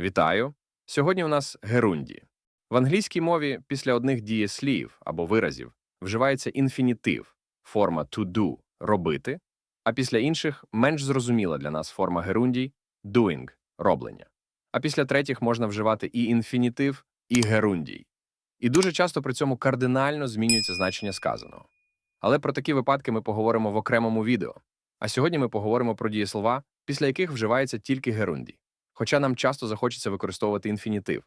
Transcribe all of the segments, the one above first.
Вітаю! Сьогодні у нас герунді. В англійській мові після одних дієслів або виразів вживається інфінітив, форма to do робити, а після інших менш зрозуміла для нас форма герундій doing роблення. А після третіх можна вживати і інфінітив, і герундій. І дуже часто при цьому кардинально змінюється значення сказаного. Але про такі випадки ми поговоримо в окремому відео. А сьогодні ми поговоримо про дієслова, після яких вживається тільки герундій хоча нам часто захочеться використовувати інфінітив.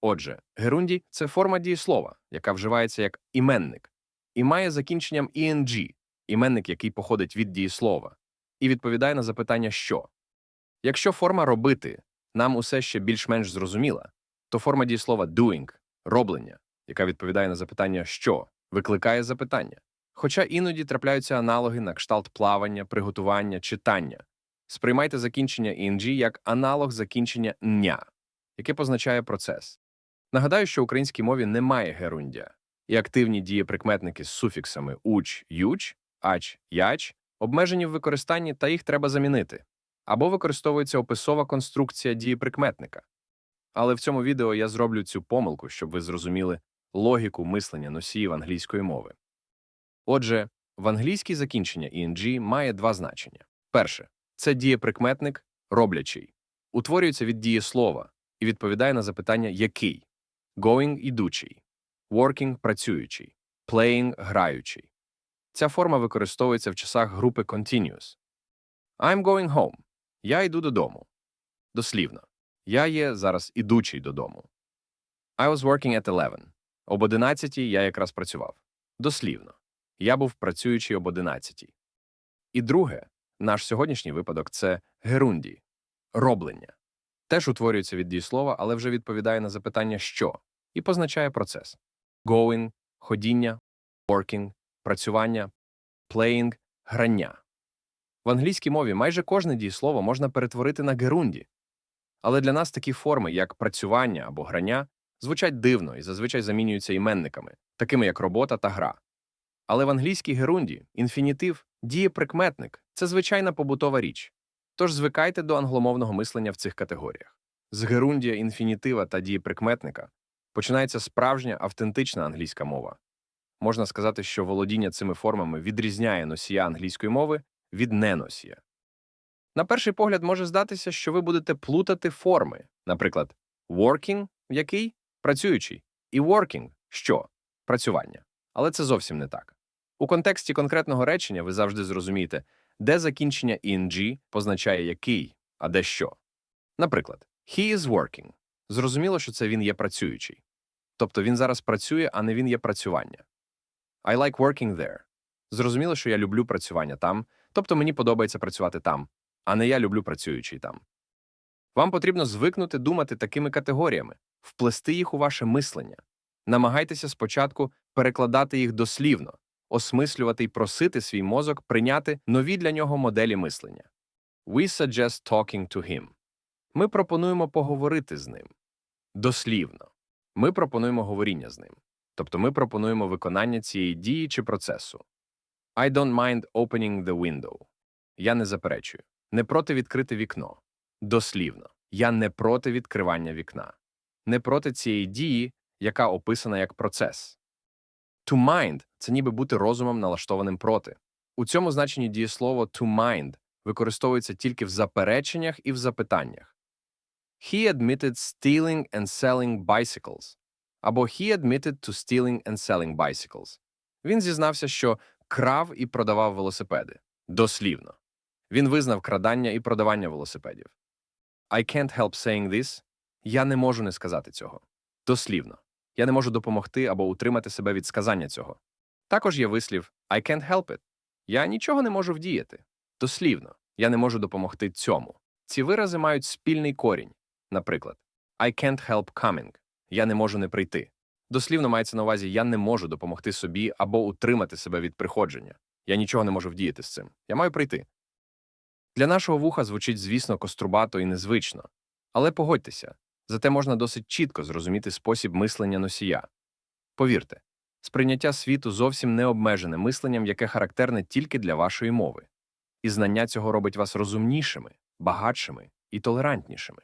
Отже, герунді це форма дієслова, яка вживається як іменник, і має закінченням «ing» – іменник, який походить від дієслова, і відповідає на запитання що. Якщо форма робити нам усе ще більш-менш зрозуміла, то форма дієслова doing – роблення, яка відповідає на запитання що, викликає запитання. Хоча іноді трапляються аналоги на кшталт плавання, приготування, читання, Сприймайте закінчення «ing» як аналог закінчення «ня», яке позначає процес. Нагадаю, що в українській мові немає герундя, і активні дієприкметники з суфіксами уч, юч, ач, яч обмежені в використанні та їх треба замінити, або використовується описова конструкція дієприкметника. Але в цьому відео я зроблю цю помилку, щоб ви зрозуміли логіку мислення носіїв англійської мови. Отже, в англійській закінчення «ing» має два значення. Перше це дієприкметник роблячий, утворюється від дієслова і відповідає на запитання який, going ідучий, working працюючий, playing граючий. Ця форма використовується в часах групи continuous. I'm going home. Я йду додому. Дослівно. Я є зараз ідучий додому. I was working at 11. Об 11 я якраз працював. Дослівно. Я був працюючий об 11. І друге наш сьогоднішній випадок це герунді роблення. Теж утворюється від дієслова, але вже відповідає на запитання що і позначає процес going, ходіння, working, працювання, playing, грання. В англійській мові майже кожне дієслово можна перетворити на герунді. Але для нас такі форми, як працювання або грання, звучать дивно і зазвичай замінюються іменниками, такими як робота та гра. Але в англійській герунді інфінітив дієприкметник це звичайна побутова річ. Тож звикайте до англомовного мислення в цих категоріях. З герундія інфінітива та дієприкметника починається справжня автентична англійська мова. Можна сказати, що володіння цими формами відрізняє носія англійської мови від неносія. На перший погляд може здатися, що ви будете плутати форми, наприклад, working, який працюючий, і working що працювання. Але це зовсім не так. У контексті конкретного речення ви завжди зрозумієте, де закінчення ing позначає який, а де що. Наприклад, he is working. Зрозуміло, що це він є працюючий. Тобто він зараз працює, а не він є працювання. I like working there. Зрозуміло, що я люблю працювання там, тобто мені подобається працювати там, а не я люблю працюючий там. Вам потрібно звикнути думати такими категоріями, вплести їх у ваше мислення. Намагайтеся спочатку перекладати їх дослівно, осмислювати й просити свій мозок прийняти нові для нього моделі мислення. We suggest talking to him. Ми пропонуємо поговорити з ним. Дослівно. Ми пропонуємо говоріння з ним. Тобто ми пропонуємо виконання цієї дії чи процесу. I don't mind opening the window. Я не заперечую. Не проти відкрити вікно. Дослівно. Я не проти відкривання вікна. Не проти цієї дії, яка описана як процес. To mind – це ніби бути розумом налаштованим проти. У цьому значенні дієслово to mind використовується тільки в запереченнях і в запитаннях. He admitted stealing and selling bicycles. Або he admitted to stealing and selling bicycles. Він зізнався, що крав і продавав велосипеди. Дослівно. Він визнав крадання і продавання велосипедів. I can't help saying this. Я не можу не сказати цього. Дослівно. Я не можу допомогти або утримати себе від сказання цього. Також є вислів I can't help it. Я нічого не можу вдіяти. Дослівно, я не можу допомогти цьому. Ці вирази мають спільний корінь. Наприклад, I can't help coming. Я не можу не прийти. Дослівно мається на увазі я не можу допомогти собі або утримати себе від приходження. Я нічого не можу вдіяти з цим. Я маю прийти. Для нашого вуха звучить, звісно, кострубато і незвично. Але погодьтеся, зате можна досить чітко зрозуміти спосіб мислення носія. Повірте, сприйняття світу зовсім не обмежене мисленням, яке характерне тільки для вашої мови, і знання цього робить вас розумнішими, багатшими і толерантнішими.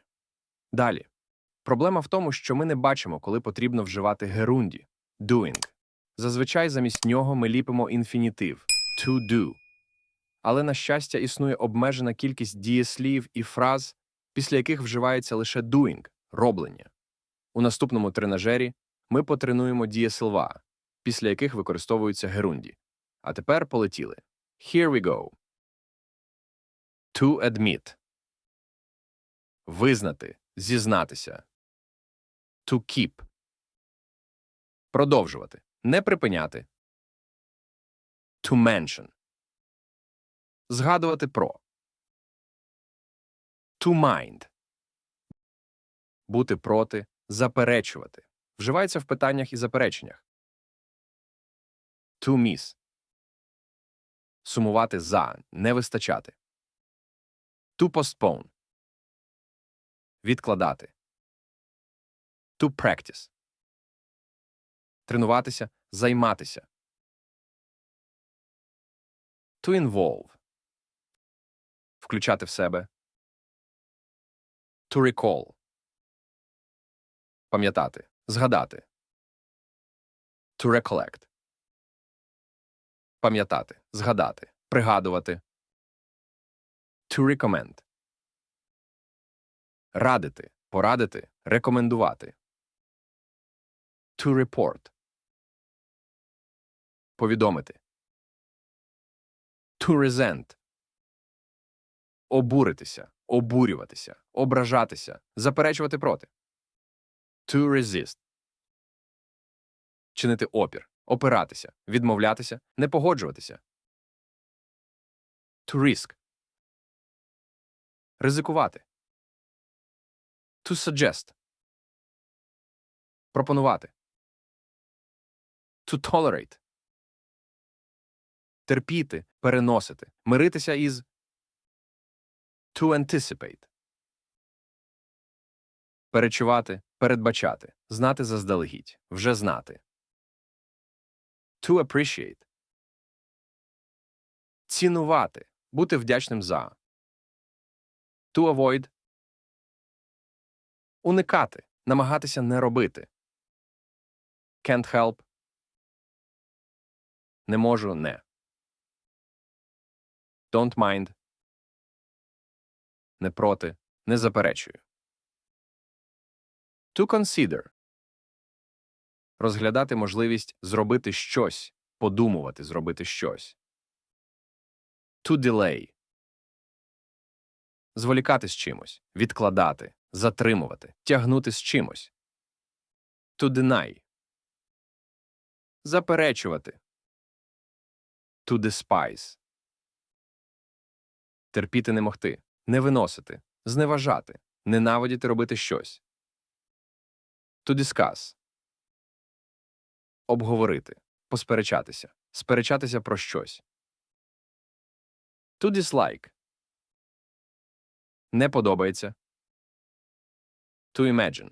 Далі, Проблема в тому, що ми не бачимо, коли потрібно вживати герунді doing. Зазвичай замість нього ми ліпимо інфінітив to do. Але, на щастя, існує обмежена кількість дієслів і фраз, після яких вживається лише doing роблення. У наступному тренажері ми потренуємо дієслова, після яких використовуються герунді. А тепер полетіли. Here we go. To admit. Визнати, зізнатися. To keep. Продовжувати. Не припиняти. To mention. Згадувати про. To mind. Бути проти, заперечувати. Вживається в питаннях і запереченнях. To miss. Сумувати за, не вистачати. To postpone. Відкладати. To practice. Тренуватися, займатися. To involve. Включати в себе. To recall. Пам'ятати. Згадати. To recollect. Пам'ятати. Згадати. Пригадувати. To recommend. Радити. Порадити. Рекомендувати. To report. Повідомити. To resent. Обуритися. Обурюватися. Ображатися. Заперечувати проти. To resist. Чинити опір. Опиратися. Відмовлятися. Не погоджуватися. To risk. Ризикувати. To suggest. Пропонувати. To tolerate. Терпіти, переносити, миритися із to anticipate. Перечувати, передбачати, знати заздалегідь, вже знати. To appreciate. Цінувати, бути вдячним за. To avoid. Уникати, намагатися не робити. Can't help. Не можу не. Don't mind. Не проти. Не заперечую. To consider. Розглядати можливість зробити щось, подумувати зробити щось. To delay. Зволікати з чимось, відкладати, затримувати, тягнути з чимось. To deny. Заперечувати. To despise. Терпіти не могти, не виносити, зневажати, ненавидіти робити щось. To discuss. Обговорити, посперечатися, сперечатися про щось. To dislike. Не подобається. To imagine.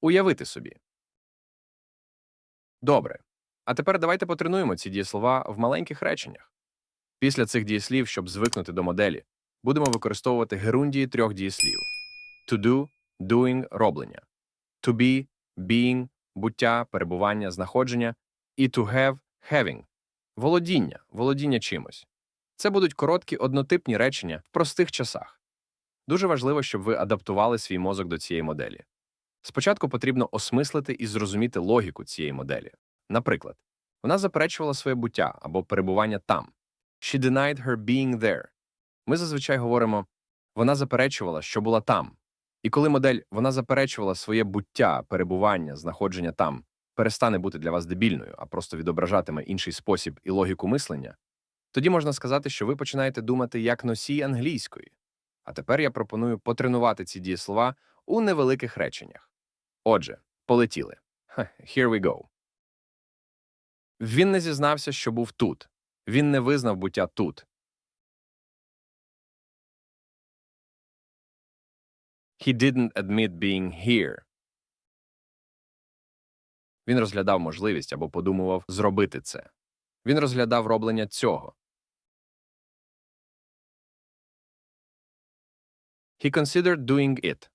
Уявити собі. Добре. А тепер давайте потренуємо ці дієслова в маленьких реченнях. Після цих дієслів, щоб звикнути до моделі, будемо використовувати герундії трьох дієслів: to do, doing роблення, to be, being буття, перебування, знаходження, і to have having володіння, володіння чимось. Це будуть короткі однотипні речення в простих часах. Дуже важливо, щоб ви адаптували свій мозок до цієї моделі. Спочатку потрібно осмислити і зрозуміти логіку цієї моделі. Наприклад, вона заперечувала своє буття або перебування там. She denied her being there. Ми зазвичай говоримо вона заперечувала, що була там. І коли модель вона заперечувала своє буття, перебування, знаходження там, перестане бути для вас дебільною, а просто відображатиме інший спосіб і логіку мислення, тоді можна сказати, що ви починаєте думати як носій англійської. А тепер я пропоную потренувати ці дієслова у невеликих реченнях. Отже, полетіли. Here we go. Він не зізнався, що був тут. Він не визнав буття тут. He didn't admit being here. Він розглядав можливість або подумував зробити це. Він розглядав роблення цього. He considered doing it.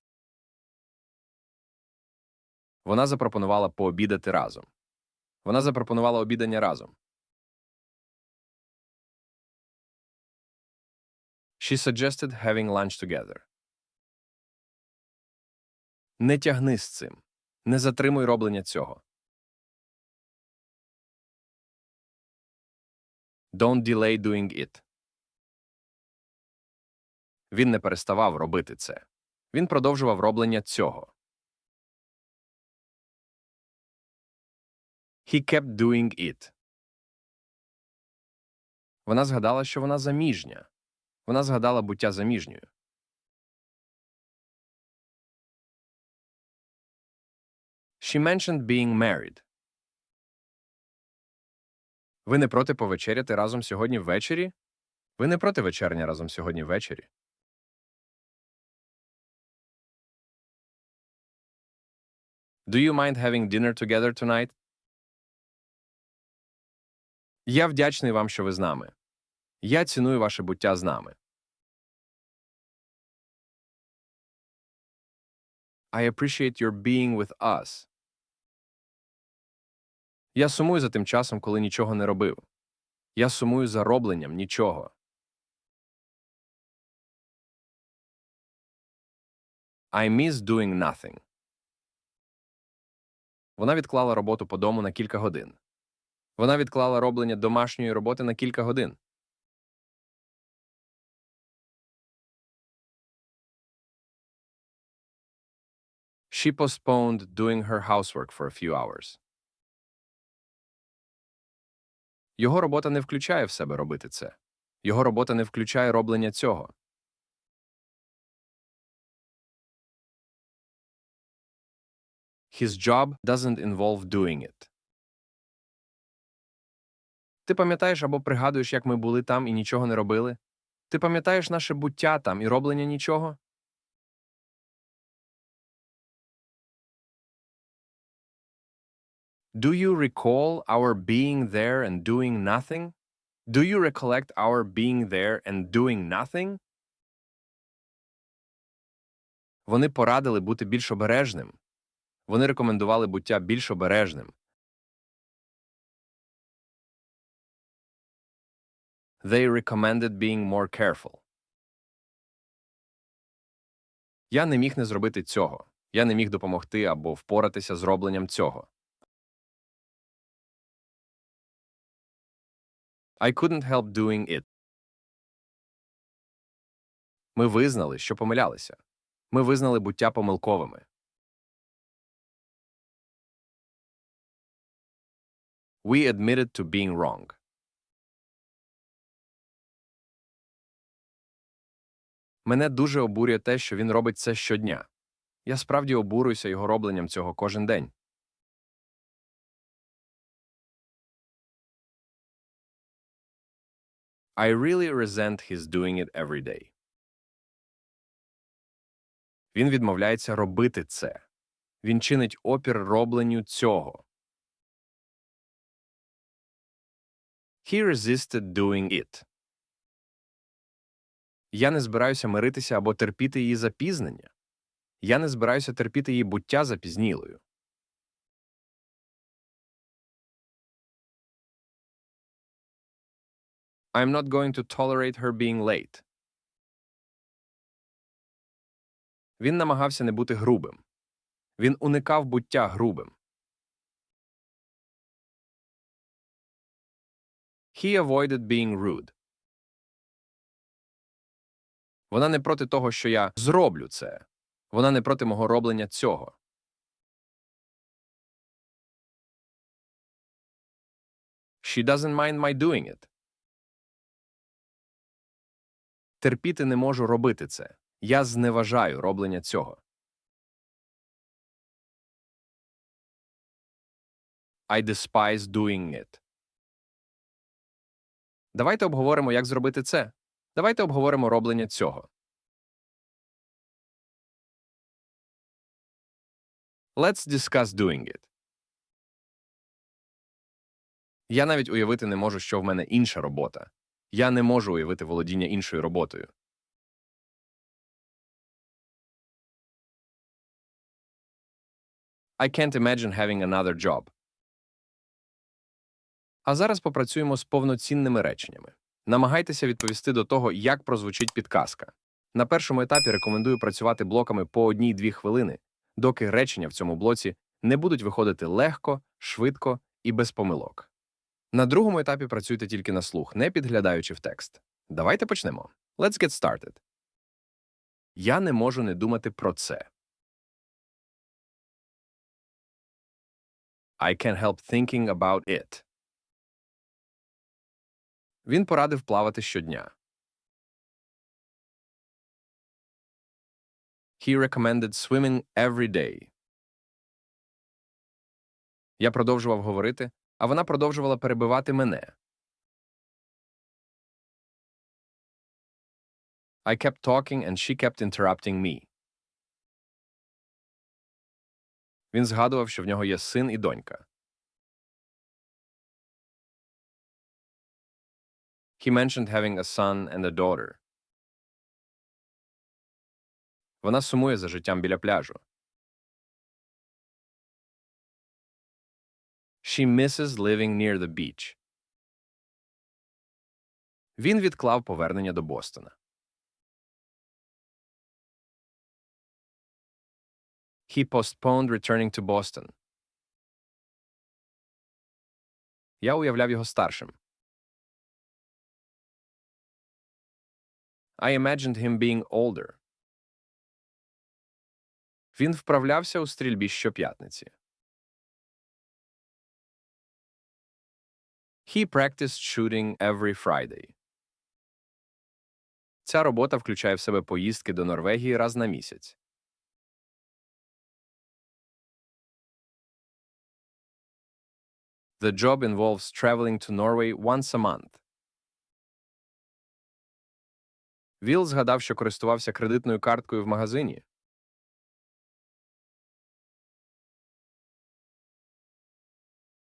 Вона запропонувала пообідати разом. Вона запропонувала обідання разом. She suggested having lunch together. Не тягни з цим. Не затримуй роблення цього. Don't delay doing it. Він не переставав робити це. Він продовжував роблення цього. He kept doing it. Вона згадала, що вона заміжня. Вона згадала буття заміжньою. She mentioned being married. Ви не проти повечеряти разом сьогодні ввечері? Ви не проти вечерня разом сьогодні ввечері? Do you mind having dinner together tonight? Я вдячний вам, що ви з нами. Я ціную ваше буття з нами. I appreciate your being with us. Я сумую за тим часом, коли нічого не робив. Я сумую за робленням нічого. I miss doing nothing. Вона відклала роботу по дому на кілька годин. Вона відклала роблення домашньої роботи на кілька годин. She postponed doing her housework for a few hours. Його робота не включає в себе робити це. Його робота не включає роблення цього. His job doesn't involve doing it. Ти пам'ятаєш або пригадуєш, як ми були там і нічого не робили? Ти пам'ятаєш наше буття там і роблення нічого? Do you recall our being there and doing nothing? Do you recollect our being there and doing nothing? Вони порадили бути більш обережним. Вони рекомендували буття більш обережним. They recommended being more careful. Я не міг не зробити цього. Я не міг допомогти або впоратися з робленням цього. I couldn't help doing it. Ми визнали, що помилялися. Ми визнали буття помилковими. We admitted to being wrong. Мене дуже обурює те, що він робить це щодня. Я справді обурююся його робленням цього кожен день. I really resent his doing it every day. Він відмовляється робити це. Він чинить опір робленню цього. He resisted doing it. Я не збираюся миритися або терпіти її запізнення. Я не збираюся терпіти її буття запізнілою. I'm not going to tolerate her being late. Він намагався не бути грубим. Він уникав буття грубим. He avoided being rude. Вона не проти того, що я зроблю це. Вона не проти мого роблення цього. She doesn't mind my doing it. Терпіти не можу робити це. Я зневажаю роблення цього. I despise doing it. Давайте обговоримо, як зробити це. Давайте обговоримо роблення цього. Let's discuss doing it. Я навіть уявити не можу, що в мене інша робота. Я не можу уявити володіння іншою роботою. I can't imagine having another job. А зараз попрацюємо з повноцінними реченнями. Намагайтеся відповісти до того, як прозвучить підказка. На першому етапі рекомендую працювати блоками по одній-дві хвилини, доки речення в цьому блоці не будуть виходити легко, швидко і без помилок. На другому етапі працюйте тільки на слух, не підглядаючи в текст. Давайте почнемо. Let's get started. Я не можу не думати про це. I can't help thinking about it. Він порадив плавати щодня. He recommended swimming every day. Я продовжував говорити, а вона продовжувала перебивати мене. I kept talking and she kept interrupting me. Він згадував, що в нього є син і донька. He mentioned having a son and a daughter. Вона сумує за життям біля пляжу. She misses living near the beach. Він відклав повернення до Бостона. He postponed returning to Boston. Я уявляв його старшим. I imagined him being older. Він вправлявся у стрільбі щоп'ятниці. He practiced shooting every Friday. Ця робота включає в себе поїздки до Норвегії раз на місяць. The job involves traveling to Norway once a month. Віл згадав, що користувався кредитною карткою в магазині.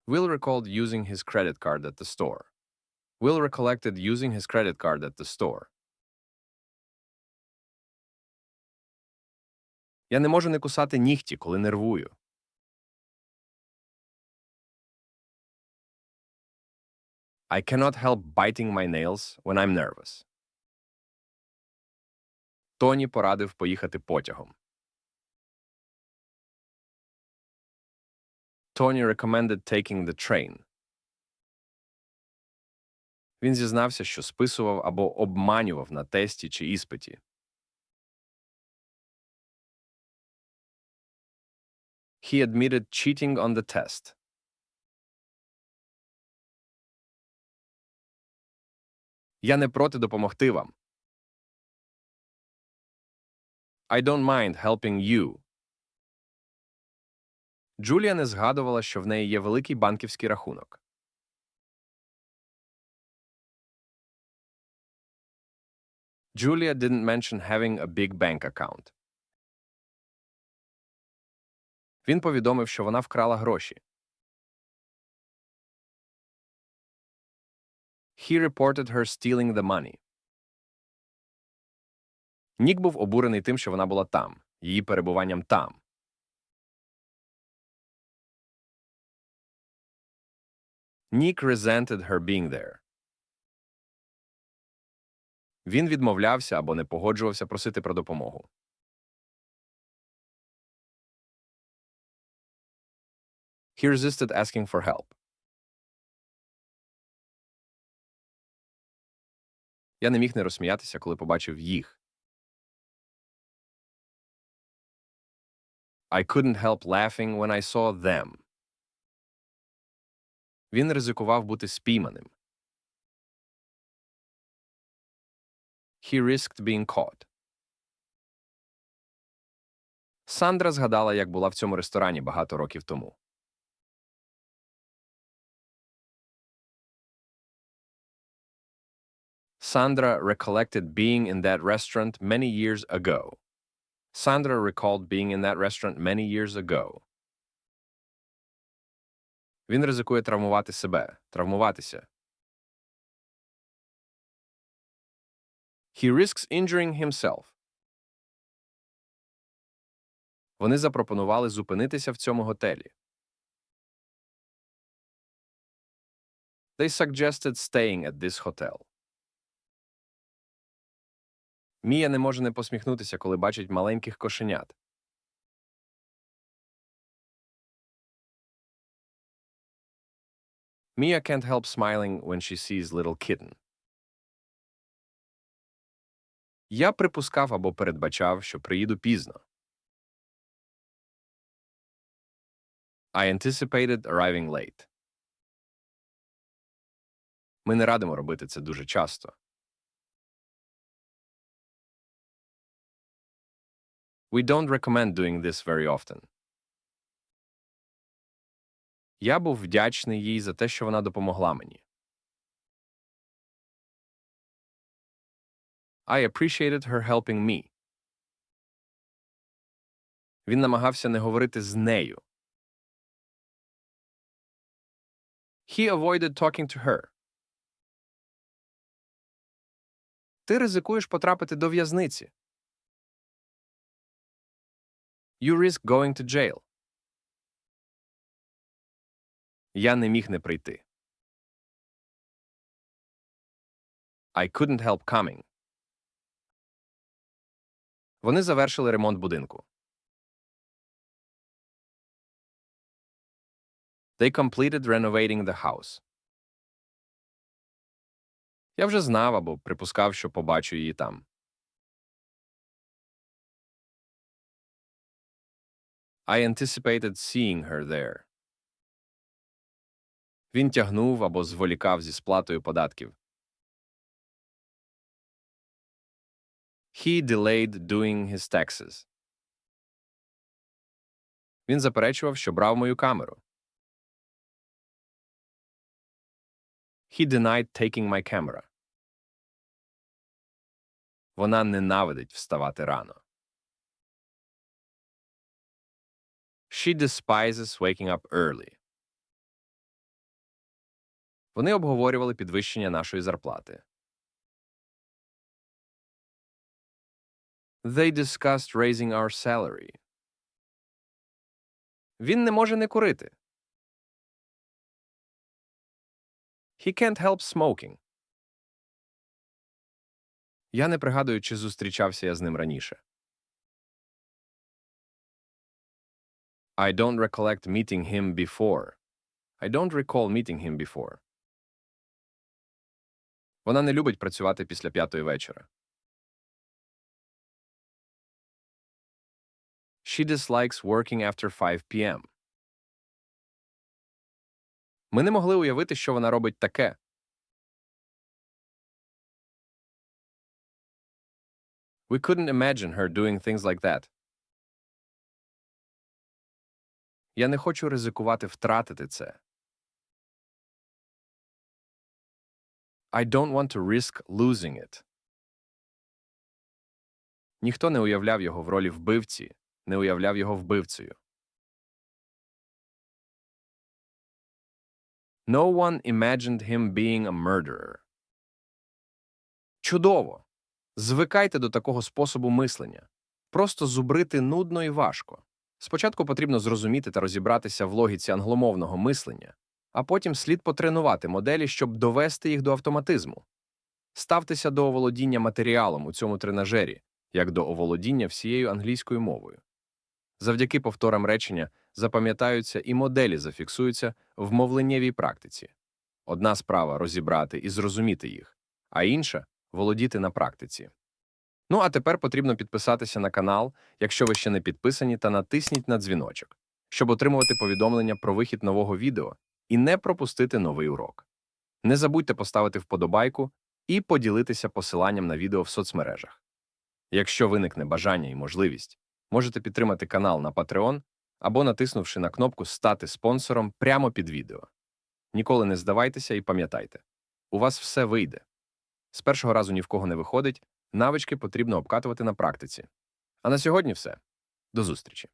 Will recalled using his credit card at the store. Will recollected using his credit card at the store. Я не можу не кусати нігті, коли нервую. I cannot help biting my nails when I'm nervous. Тоні порадив поїхати потягом. Taking the train. Він зізнався, що списував або обманював на тесті чи іспиті. He admitted cheating on the test. Я не проти допомогти вам. I don't mind helping you. Джулія не згадувала, що в неї є великий банківський рахунок. Julia didn't mention having a big bank account. Він повідомив, що вона вкрала гроші. He reported her stealing the money. Нік був обурений тим, що вона була там, її перебуванням там. Нік resented her being there. Він відмовлявся або не погоджувався просити про допомогу. He resisted asking for help. Я не міг не розсміятися, коли побачив їх. I couldn't help laughing when I saw them. Він ризикував бути спійманим. He risked being caught. Сандра згадала, як була в цьому ресторані багато років тому. Sandra recollected being in that restaurant many years ago. Sandra recalled being in that restaurant many years ago. Він ризикує травмувати себе, травмуватися. He risks injuring himself. Вони запропонували зупинитися в цьому готелі. They suggested staying at this hotel. Мія не може не посміхнутися, коли бачить маленьких кошенят. Mia can't help smiling when she sees little kitten. Я припускав або передбачав, що приїду пізно. I anticipated arriving late. Ми не радимо робити це дуже часто. We don't recommend doing this very often. Я був вдячний їй за те, що вона допомогла мені. I appreciated her helping me. Він намагався не говорити з нею. He avoided talking to her. Ти ризикуєш потрапити до в'язниці. You risk going to jail. Я не міг не прийти. I couldn't help coming. Вони завершили ремонт будинку. They completed renovating the house. Я вже знав або припускав, що побачу її там. I anticipated seeing her there. Він тягнув або зволікав зі сплатою податків. He delayed doing his taxes. Він заперечував, що брав мою камеру. He denied taking my camera. Вона ненавидить вставати рано. She despises waking up early. Вони обговорювали підвищення нашої зарплати. They discussed raising our salary. Він не може не курити. He can't help smoking. Я не пригадую, чи зустрічався я з ним раніше. I don't recollect meeting him before. I don't recall meeting him before. Вона не любить працювати після п'ятої вечора. She dislikes working after 5 p.m. Ми не могли уявити, що вона робить таке. We couldn't imagine her doing things like that. Я не хочу ризикувати втратити це. I don't want to risk losing it. Ніхто не уявляв його в ролі вбивці, не уявляв його вбивцею. No one imagined him being a murderer. Чудово! Звикайте до такого способу мислення. Просто зубрити нудно і важко. Спочатку потрібно зрозуміти та розібратися в логіці англомовного мислення, а потім слід потренувати моделі, щоб довести їх до автоматизму. Ставтеся до оволодіння матеріалом у цьому тренажері, як до оволодіння всією англійською мовою. Завдяки повторам речення запам'ятаються і моделі зафіксуються в мовленнєвій практиці. Одна справа розібрати і зрозуміти їх, а інша володіти на практиці. Ну а тепер потрібно підписатися на канал, якщо ви ще не підписані, та натисніть на дзвіночок, щоб отримувати повідомлення про вихід нового відео і не пропустити новий урок. Не забудьте поставити вподобайку і поділитися посиланням на відео в соцмережах. Якщо виникне бажання і можливість, можете підтримати канал на Patreon або натиснувши на кнопку Стати спонсором прямо під відео. Ніколи не здавайтеся і пам'ятайте, у вас все вийде. З першого разу ні в кого не виходить, навички потрібно обкатувати на практиці. А на сьогодні все. До зустрічі!